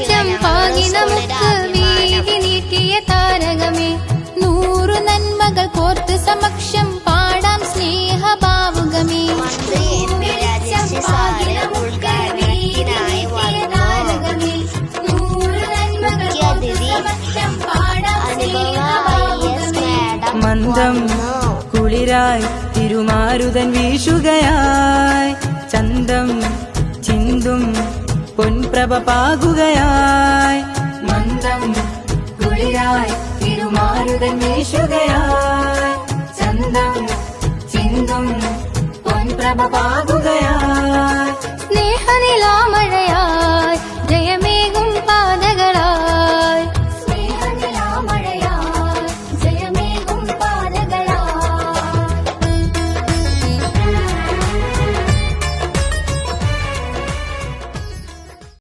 വെളിച്ചം പാകി നമുക്ക് വീതി നീട്ടിയ താരകമേ. നൂറു നന്മകൾ കോർത്ത് സമക്ഷം പാടാം സ്നേഹഭാവുകമേ മന്ദം കുളിരായി തിരുമാരുതൻ വീശുകയായി. ചന്തം ചിന്തും പൊൻപ്രഭ പാകുകയായി മന്ദം കുളിരായി തിരുമാരുതൻ വീശുകയായി. ചന്തം ചിന്തും പൊൻപ്രഭ പാകുകയായി